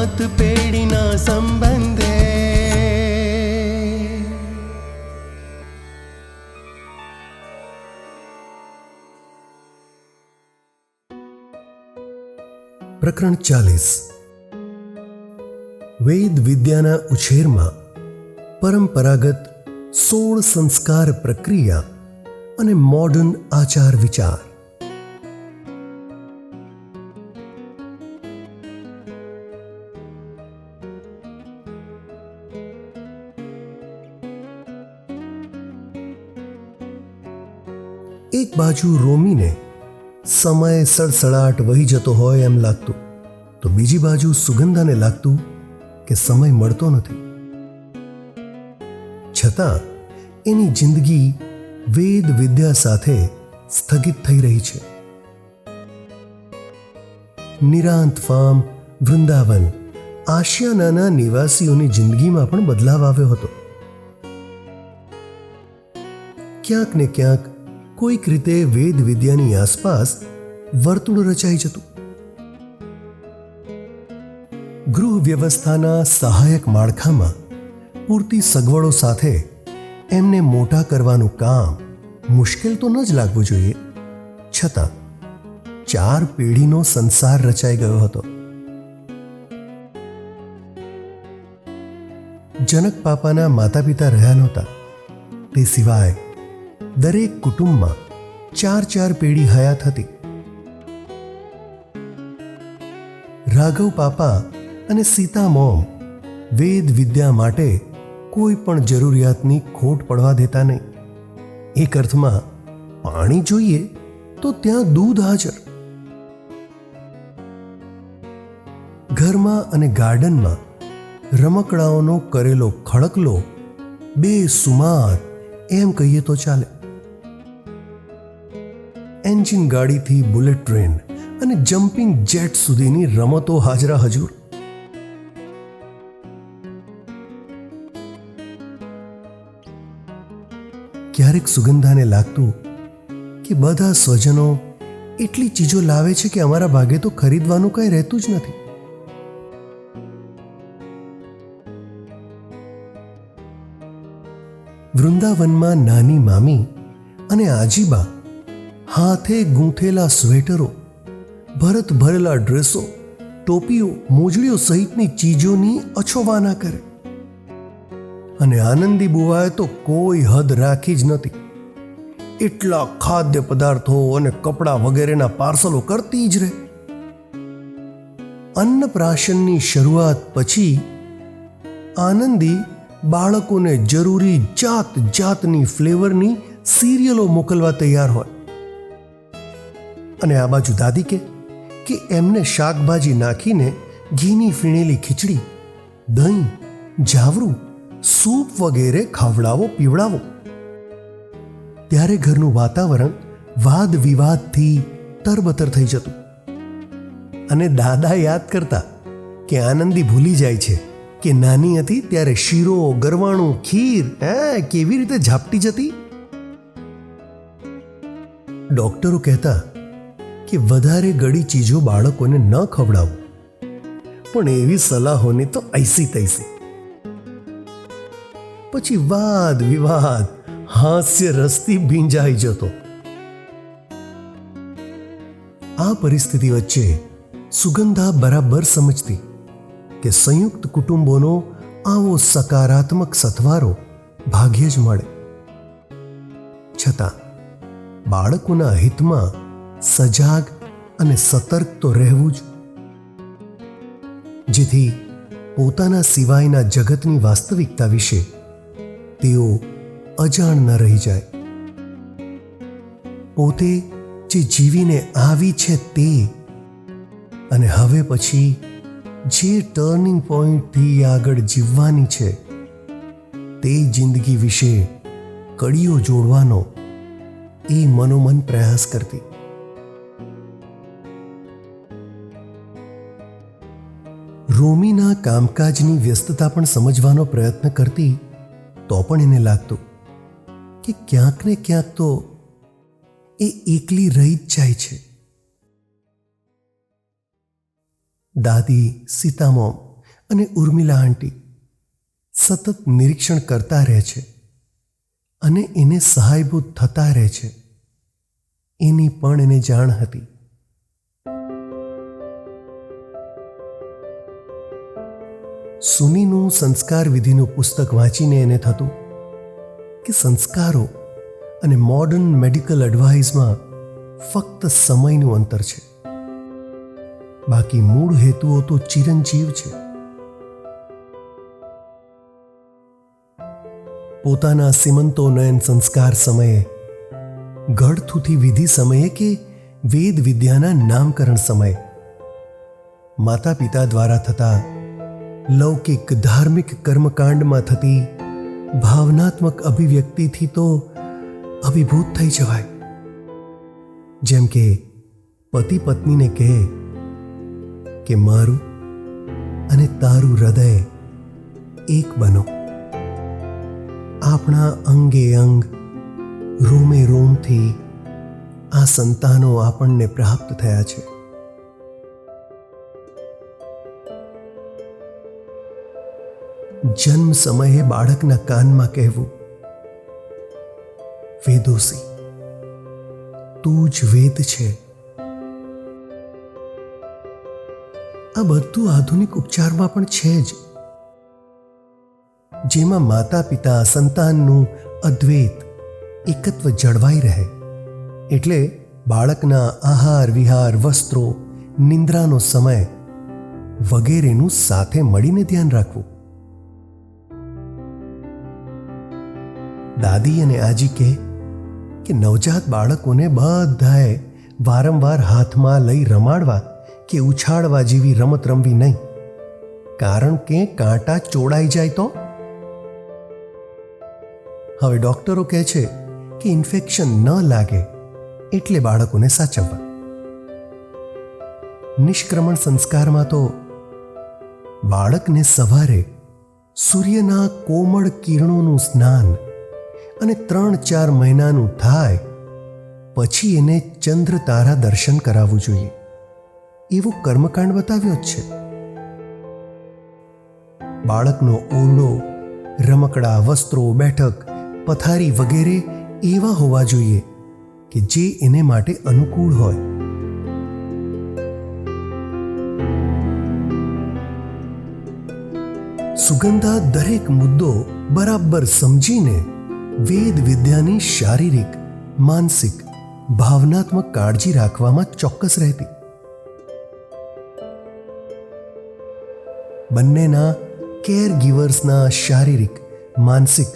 સાત પેઢીના સંબંધે પ્રકરણ ચાલીસ વેદ વિદ્યાના ઉછેરમાં પરંપરાગત સોળ સંસ્કાર પ્રક્રિયા અને મોડર્ન આચાર વિચાર એક બાજુ રોમીને સમય સડસડાટ વહી જતો હોય એમ લાગતું. તો બીજી બાજુ સુગંધાને લાગતું કે સમય મળતો નથી. છતાં એની જિંદગી વેદ વિદ્યા સાથે સ્થગિત થઈ રહી છે. નિરાંત ફાર્મ વૃંદાવન આશિયાનાના નિવાસીઓની જિંદગીમાં પણ બદલાવ આવ્યો હતો. ક્યાંક ને ક્યાંક કોઈક રીતે વેદ વિદ્યાની આસપાસ વર્તુળ રચાઈ જતું. ગૃહ વ્યવસ્થાના સહાયક માળખામાં પૂરતી સગવડો સાથે એમને મોટા કરવાનું કામ મુશ્કેલ તો ન જ લાગવું જોઈએ. છતાં ચાર પેઢીનો સંસાર રચાઈ ગયો હતો. જનક પાપાના માતા પિતા રહ્યા નહોતા. તે સિવાય દરેક કુટુંબમાં ચાર ચાર પેઢી હયાત હતી. રાઘવ પાપા અને સીતા મોમ વેદ વિદ્યા માટે કોઈ પણ જરૂરિયાતની ખોટ પડવા દેતા નહીં. એક અર્થમાં, પાણી જોઈએ તો ત્યાં દૂધ હાજર. ઘરમાં અને ગાર્ડનમાં રમકડાઓનો કરેલો ખડકલો બે સુમાર એમ કહીએ તો ચાલે. એન્જિન ગાડીથી બુલેટ ટ્રેન અને જમ્પિંગ જેટ સુધીની રમતો હાજરા હજુર. ક્યારેક સુગંધાને લાગતું કે બધા સ્વજનો એટલી ચીજો લાવે છે કે અમારા ભાગે તો ખરીદવાનું કંઈ રહેતું જ નથી. વૃંદાવનમાં નાની મામી અને આજીબા હાથે ગૂંથેલા સ્વેટરો, ભરત ભરેલા ડ્રેસો, ટોપીઓ, મોજડીઓ સહિતની ચીજોની અછોવાના કરે. અને આનંદી બુવાએ તો કોઈ હદ રાખી જ નથી. એટલા ખાદ્ય પદાર્થો અને કપડાં વગેરેના પાર્સલો કરતી જ રહે. અન્નપ્રાશનની શરૂઆત પછી આનંદી બાળકોને જરૂરી જાત જાતની ફ્લેવરની સિરિયલો મોકલવા તૈયાર હોય. અને આ બાજુ દાદી કે કે એમને શાકભાજી નાખીને ઘીની ફીણેલી ખીચડી, દહીં, જાવરું, સૂપ વગેરે ખવડાવો, પીવડાવો. ત્યારે ઘરનું વાતાવરણ વાદ વિવાદથી તરબતર થઈ જતું. અને દાદા યાદ કરતા કે આનંદી ભૂલી જાય છે કે નાની હતી ત્યારે શીરો, ગરવાણું, ખીર, હે, કેવી રીતે ઝાપટી જતી? ડોક્ટરો કહેતા કે વધારે ગળી ચીજો બાળકોને ન ખવડાવું. પણ એવી સલાહોની તો ઐસી તૈસી પછી વાદ વિવાદ, હાસ્ય રસથી ભીંજાઈ જતો. આ પરિસ્થિતિ વચ્ચે સુગંધા બરાબર સમજતી કે સંયુક્ત કુટુંબોનો આવો સકારાત્મક સથવારો ભાગ્યે જ મળે. છતાં બાળકોના હિતમાં સજાગ અને સતર્ક તો રહેવું જ. જેથી પોતાના સિવાયના જગતની વાસ્તવિકતા વિશે તેઓ અજાણ ન રહી જાય. પોતે જે જીવીને આવી છે તે અને હવે પછી જે ટર્નિંગ પોઈન્ટથી આગળ જીવવાની છે તે જિંદગી વિશે કડીઓ જોડવાનો એ મનોમન પ્રયાસ કરતી. રોમીના કામકાજની વ્યસ્તતા પણ સમજવાનો પ્રયત્ન કરતી તો પણ એને લાગતું કે ક્યાંક ને ક્યાંક તો એ એકલી રહી જ જાય છે. દાદી સીતામોમ અને ઉર્મિલા આંટી સતત નિરીક્ષણ કરતા રહે છે અને એને સહાયભૂત થતા રહે છે. એની પણ એને જાણ હતી સુનીનું સંસ્કાર વિધિનું પુસ્તક વાંચીને એને થતું કે સંસ્કારો અને મોડર્ન મેડિકલ એડવાઇસમાં ફક્ત સમયનું અંતર છે. બાકી મૂળ હેતુઓ તો ચિરંજીવ છે. પોતાના સિમંતો નયન સંસ્કાર સમયે ગઢથુથી વિધિ સમયે કે વેદ વિદ્યાના નામકરણ સમયે માતા પિતા દ્વારા થતા લૌકિક ધાર્મિક કર્મકાંડમાં થતી ભાવનાત્મક અભિવ્યક્તિથી તો અભિભૂત થઈ જવાય. જેમ કે પતિ પત્નીને કહે કે મારું અને તારું હૃદય એક બનો. આપણા અંગે અંગ રોમે રોમથી આ સંતાનો આપણને પ્રાપ્ત થયા છે. જન્મ સમયે બાળકના કાનમાં કહેવું. વેદોસી, તું જ વેદ છે. આ બધું આધુનિક ઉપચારમાં પણ છે જ. જેમાં માતા પિતા સંતાનનું અદ્વૈત એકત્વ જળવાઈ રહે. એટલે બાળકના આહાર, વિહાર, વસ્ત્રો, નિંદ્રાનો સમય વગેરેનું સાથે મળીને ધ્યાન રાખવું. દાદી અને આજી કહે કે નવજાત બાળકોને બધાએ વારંવાર હાથમાં લઈ રમાડવા કે ઉછાળવા જેવી રમત રમવી નહીં. કારણ કે કાંટા ચોડાઈ જાય તો? હવે ડોક્ટરો કહે છે કે ઇન્ફેક્શન ન લાગે એટલે બાળકોને સાચવવા. નિષ્ક્રમણ સંસ્કારમાં તો બાળકને સવારે સૂર્યના કોમળ કિરણોનું સ્નાન અને ત્રણ ચાર મહિનાનું થાય, પછી એને ચંદ્ર તારા દર્શન કરાવવું જોઈએ. એવો કર્મકાંડ બતાવ્યો જ છે. બાળકનો ઓરડો રમકડા, વસ્ત્રો, બેઠક, પથારી વગેરે એવા હોવા જોઈએ કે જે એને માટે અનુકૂળ હોય. સુગંધા દરેક મુદ્દો બરાબર સમજીને વેદ વિદ્યાની શારીરિક, માનસિક, ભાવનાત્મક કાળજી રાખવામાં ચોક્કસ રહેતી. બંનેના કેર ગીવર્સના શારીરિક, માનસિક,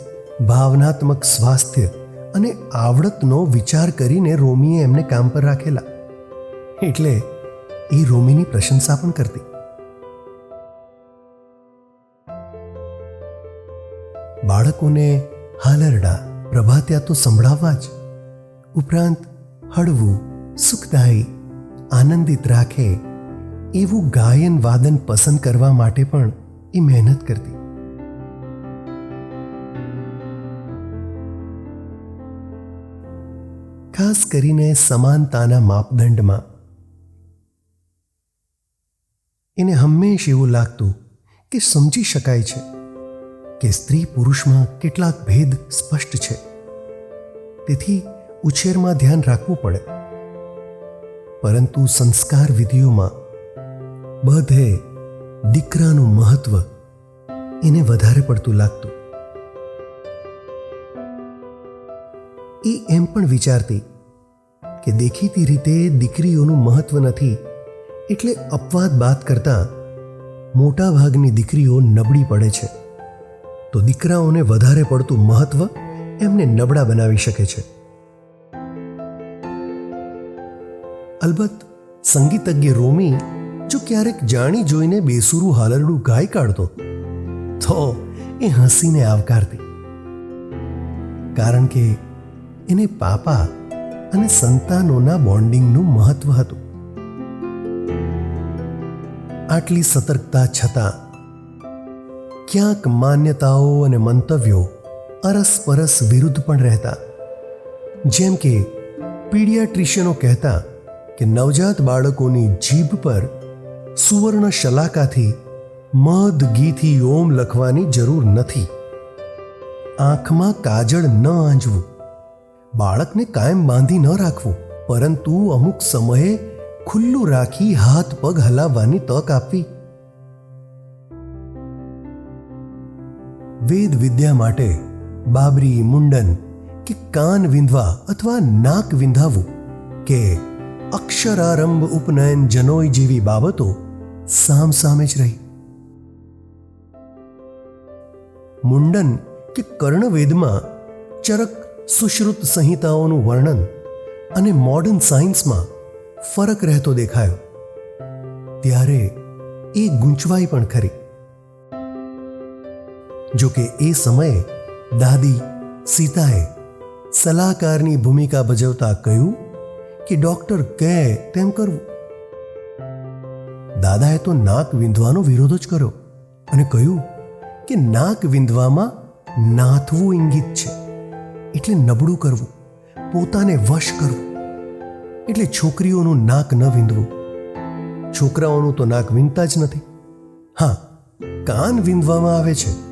ભાવનાત્મક સ્વાસ્થ્ય અને આવડતનો વિચાર કરીને રોમીએ એમને કામ પર રાખેલા. એટલે એ રોમીની પ્રશંસા પણ કરતી. બાળકોને હાલરડા પ્રભાત્યા તો સંભળાવવા જ. ઉપરાંત, હળવું, સુખદાયી, આનંદિત રાખે, એવું ગાયન વાદન પસંદ કરવા માટે પણ એ મહેનત કરતી. ખાસ કરીને સમાનતાના માપદંડમાં. એને હંમેશ એવું લાગતું કે સમજી શકાય છે. કે સ્ત્રી પુરુષમાં કેટલાક ભેદ સ્પષ્ટ છે. તેથી ઉછેરમાં ધ્યાન રાખવું પડે. પરંતુ સંસ્કાર વિધિઓમાં બધે દીકરાનું મહત્વ એને વધારે પડતું લાગતું. એ એમ પણ વિચારતી કે દેખીતી રીતે દીકરીઓનું મહત્વ નથી એટલે અપવાદ બાદ કરતાં મોટાભાગની દીકરીઓ નબળી પડે છે. તો દીકરાઓને વધારે પડતું મહત્વ એમને નબળા બનાવી શકે છે. અલબત્ત, સંગીતજ્ઞ રોમી જો ક્યારેક જાણી જોઈને બેસુરું હાલરડું ગાઈ કાઢતો, તો એ હસીને આવકારતી. કારણ કે એને પાપા અને સંતાનોના બોન્ડિંગનું મહત્વ હતું. આટલી સતર્કતા છતાં ક્યાંક માન્યતાઓ અને મંતવ્યો અરસપરસ વિરુદ્ધ પણ રહેતા. જેમ કે, પીડિયાટ્રિશિયનો કહેતા કે નવજાત બાળકોની જીભ પર સુવર્ણ શલાકાથી મધ ઘીથી ઓમ લખવાની જરૂર નથી. આંખમાં કાજળ ન આંજવું. બાળકને કાયમ બાંધી ન રાખવું, પરંતુ અમુક સમયે ખુલ્લું રાખી હાથ પગ હલાવવાની તક આપવી. વેદ વિદ્યા માટે બાબરી, મુંડન કે કાન વિંધવા અથવા નાક વિંધાવવું કે અક્ષરારંભ ઉપનયન જનોય જેવી બાબતો સામ સામે જ રહી. મુંડન કે કર્ણવેદમાં ચરક સુશ્રુત સંહિતાઓનું વર્ણન અને મોડર્ન સાયન્સમાં ફરક રહેતો દેખાયો. ત્યારે એ ગૂંચવાઈ પણ ખરી. જો કે એ સમયે દાદી સીતાએ સલાહકારની ભૂમિકા ભજવતા કહ્યું કે ડોક્ટર કહે તેમ કરવું. દાદાએ તો નાક વિંધવાનો વિરોધ જ કર્યો અને કહ્યું કે નાક વિંધવામાં નાથવું ઇંગિત છે. એટલે નબળું કરવું, પોતાને વશ કરવું. એટલે છોકરીઓનું નાક ન વિંધવું. છોકરાઓનું તો નાક વિંધતા જ નથી. હા, કાન વિંધવામાં આવે છે.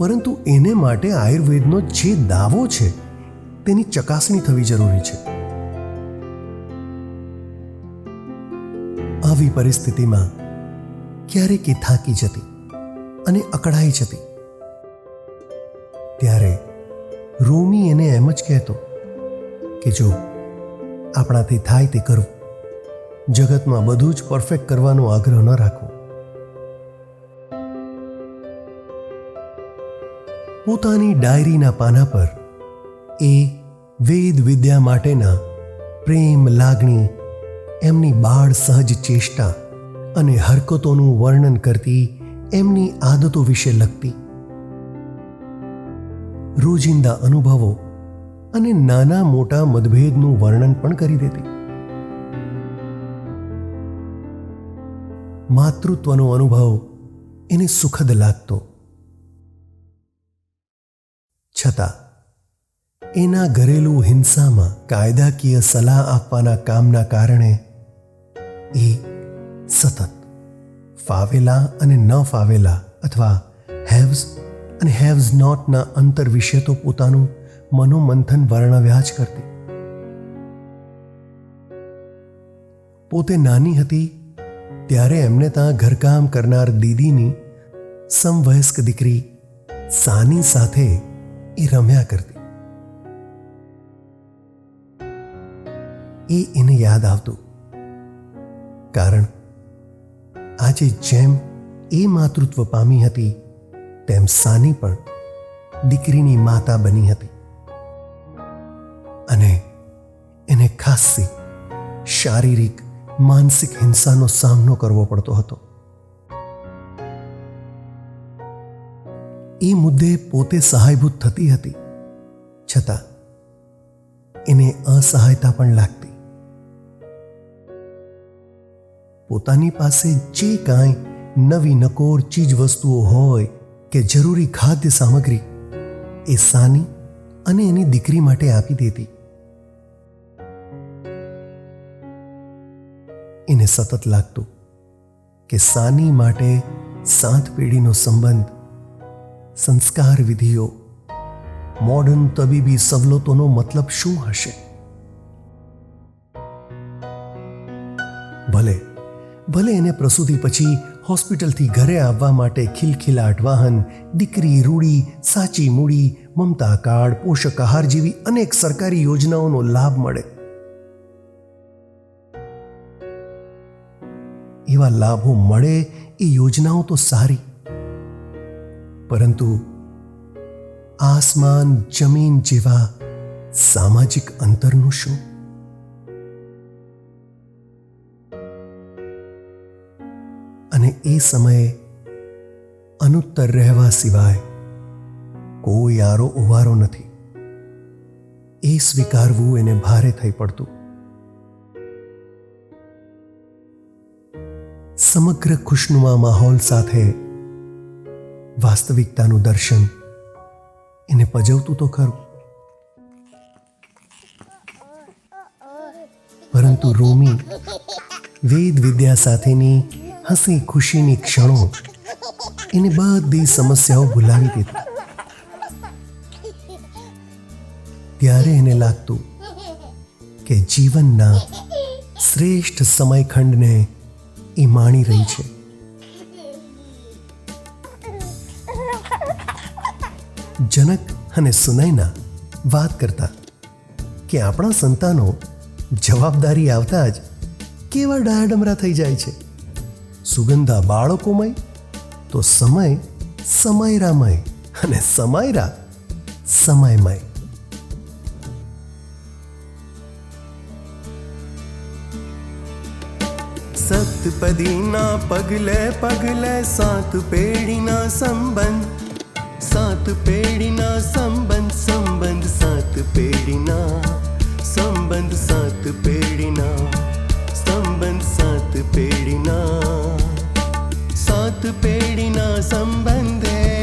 પરંતુ એને માટે આયુર્વેદનો જે દાવો છે, તેની ચકાસણી થવી જરૂરી છે. આવી પરિસ્થિતિમાં ક્યારેક એ થાકી જતી અને અકળાઈ જતી. ત્યારે રોમી એને એમ જ કહેતો કે જો આપણાથી થાય તે કરવું. જગતમાં બધું જ પરફેક્ટ કરવાનો આગ્રહ ન રાખવો. પોતાની ડાયરીના પાના પર એ વેદ વિદ્યા માટેના પ્રેમ લાગણી, એમની બાળ સહજ ચેષ્ટા અને હરકતોનું વર્ણન કરતી એમની આદતો વિશે લખતી. રોજિંદા અનુભવો અને નાના મોટા મતભેદનું વર્ણન પણ કરી દેતી. માતૃત્વનો અનુભવ એને સુખદ લાગતો. છતાં, એના ઘરેલું હિંસામાં કાયદાકીય સલાહ આપવાના કામના કારણે એ સતત ફાવેલા અને ન ફાવેલા અથવા હેવ્સ અને હેવ્સ નોટના અંતર વિશે તો પોતાનું મનોમંથન વર્ણવ્યા જ કરતી. પોતે નાની હતી ત્યારે એમને ત્યાં ઘરકામ કરનાર દીદીની સમવયસ્ક દીકરી સાની સાથે એ રમ્યા કરતી. એ એને યાદ આવતું. કારણ આજે જેમ એ માતૃત્વ પામી હતી, તેમ સાની પણ દીકરીની માતા બની હતી. અને એને ખાસી શારીરિક, માનસિક હિંસાનો સામનો કરવો પડતો હતો. એ મુદ્દે પોતે સહાયભૂત થતી હતી. છતાં, એને અસહાયતા પણ લાગતી. પોતાની પાસે જે કાંઈ નવી નકોર ચીજ વસ્તુઓ હોય કે જરૂરી ખાદ્ય સામગ્રી, એ સાની અને એની દીકરી માટે આપી દેતી. એને સતત લાગતું કે સાની માટે સાત પેઢીનો સંબંધ સંસ્કાર વિધિઓ મોડર્ન તબીબી સવલતોનો મતલબ શું હશે? ભલે ભલે એને પ્રસૂતિ પછી હોસ્પિટલથી ઘરે આવવા માટે ખિલખિલાટ વાહન, દીકરી રૂડી, સાચી મૂડી, મમતા કાર્ડ, પોષક આહાર જેવી અનેક સરકારી યોજનાઓનો લાભ મળે. એવા લાભો મળે એ યોજનાઓ તો સારી. પરંતુ આસમાન, જમીન જેવા સામાજિક અંતરનું શું? અને એ સમયે અનુત્તર રહેવા સિવાય કોઈ આરો ઉવારો નથી. એ સ્વીકારવું એને ભારે થઈ પડતું. સમગ્ર ખુશનુમા માહોલ સાથે વાસ્તવિકતાનું દર્શન. એને પજવતું તો ખરું. પરંતુ રોમી વેદ વિદ્યા સાથેની હસી ખુશીની ક્ષણો એને બધી સમસ્યાઓ ભૂલાવી દીધી. ત્યારે એને લાગતું કે જીવનના શ્રેષ્ઠ સમયખંડને એ માણી રહી છે. જનક અને સુનૈના વાત કરતા કે આપણા સંતાનો જવાબદારી આવતા જ કેવા ડાયાડમરા થઈ જાય છે. સુગંધા બાળકોમય, તો સમય સમયરામય અને સમયરા સમયમય. સતપદીના પગલે પગલે સાત પેઢીના સંબંધ સાત પેઢીના સંબંધ સંબંધ સાત પેઢીના સંબંધ સાત પેઢીના સંબંધ સાત પેઢીના સાત પેઢીના સંબંધે